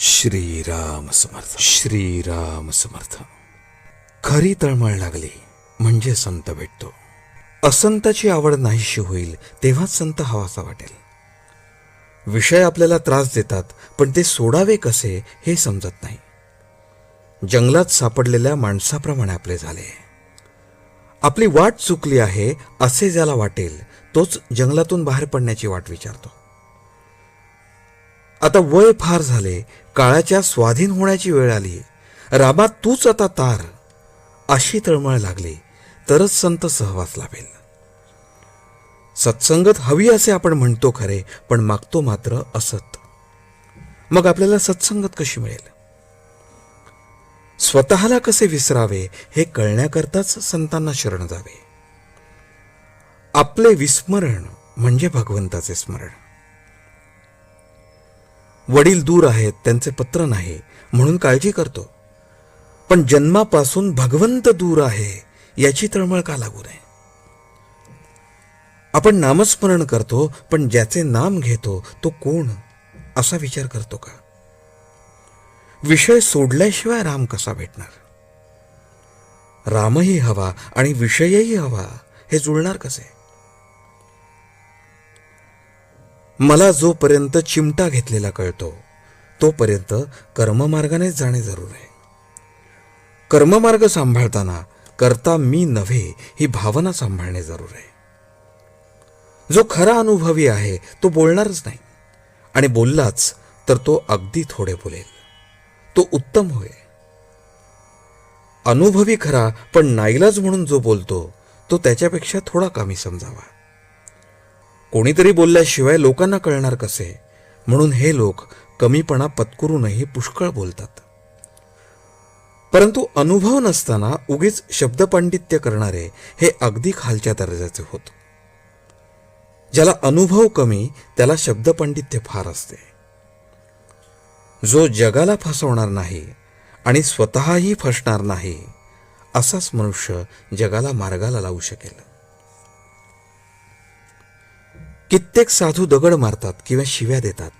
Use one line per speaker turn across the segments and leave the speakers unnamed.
श्रीराम समर्थ. श्रीराम समर्थ. खरी तळमळ लागली म्हणजे संत भेटतो. असंताची आवड नाहीशी होईल तेव्हाच संत हवासा वाटेल. विषय आपल्याला त्रास देतात पण ते सोडावे कसे हे समजत नाही. जंगलात सापडलेल्या माणसाप्रमाणे आपले झाले. आपली वाट चुकली आहे असे ज्याला वाटेल तोच जंगलातून बाहेर पडण्याची वाट विचारतो. आता वय फार झाले काळाच्या स्वाधीन होण्याची वेळ आली. रामात तूच आता तार. अशी तळमळ लागली तरच संत सहवास लाभेल. सत्संगत हवी असे आपण म्हणतो खरे पण मागतो मात्र असत. मग आपल्याला सत्संगत कशी मिळेल? स्वतःला कसे विसरावे हे कळण्याकरताच संतांना शरण जावे. आपले विस्मरण म्हणजे भगवंताचे स्मरण. वडील दूर आहेत त्यांचे पत्र नाही म्हणून काळजी करतो. पण जन्मापासून भगवंत दूर आहे याची तळमळ का लागू नये? आपण नामस्मरण करतो पण ज्याचे नाम घेतो तो कोण? असा विचार करतो का? विषय सोडल्याशिवाय राम कसा भेटणार? रामही हवा आणि विषयही हवा हे जुळणार कसे? मला जोपर्यंत चिमटा घेतलेला कळतो तोपर्यंत कर्ममार्गानेच जाणे जरूर आहे. कर्ममार्ग सांभाळताना करता मी नव्हे ही भावना सांभाळणे जरूर आहे. जो खरा अनुभवी आहे तो बोलणारच नाही. आणि बोललाच तर तो अगदी थोडे बोलेल. तो उत्तम होय. अनुभवी खरा पण नाईलाज म्हणून जो बोलतो तो त्याच्यापेक्षा थोडा कमी समजावा. कोणीतरी बोलल्याशिवाय लोकांना कळणार कसे? म्हणून हे लोक कमीपणा पत्करूनही पुष्कळ बोलतात. परंतु अनुभव नसताना उगीच शब्दपांडित्य करणारे हे अगदी खालच्या दर्जाचे होत. ज्याला अनुभव कमी त्याला शब्दपांडित्य फार असते. जो जगाला फसवणार नाही आणि स्वतःही फसणार नाही असाच मनुष्य जगाला मार्गाला लावू शकेल. कित्येक साधू दगड मारतात किंवा शिव्या देतात.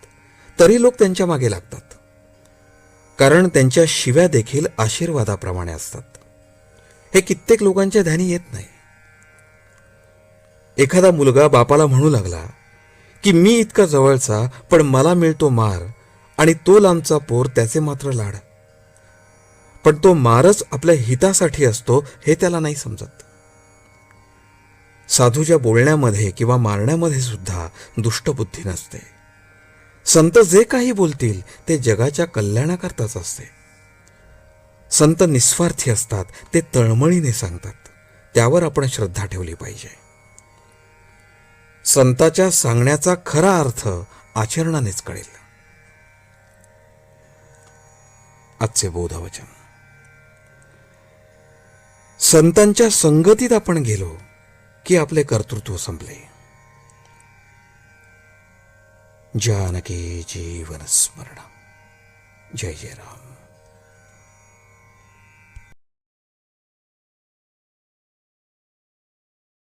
तरी लोक त्यांच्या मागे लागतात. कारण त्यांच्या शिव्या देखील आशीर्वादाप्रमाणे असतात. हे कित्येक लोकांच्या ध्यानी येत नाही. एखादा मुलगा बापाला म्हणू लागला की मी इतका जवळचा पण मला मिळतो मार आणि तो लांबचा पोर त्याचे मात्र लाड. पण तो मारच आपल्या हितासाठी असतो हे त्याला नाही समजत. साधूच्या बोलण्यामध्ये किंवा मारण्यामध्ये सुद्धा दुष्टबुद्धी नसते. संत जे काही बोलतील ते जगाच्या कल्याणाकरताच असते. संत निस्वार्थी असतात ते तळमळीने सांगतात. त्यावर आपण श्रद्धा ठेवली पाहिजे. संताच्या सांगण्याचा खरा अर्थ आचरणानेच कळेल. आजचे बोधवचन. संतांच्या संगतीत आपण गेलो की आपले कर्तृत्व संपले. जानकी जीवन स्मरण. जय जय राम.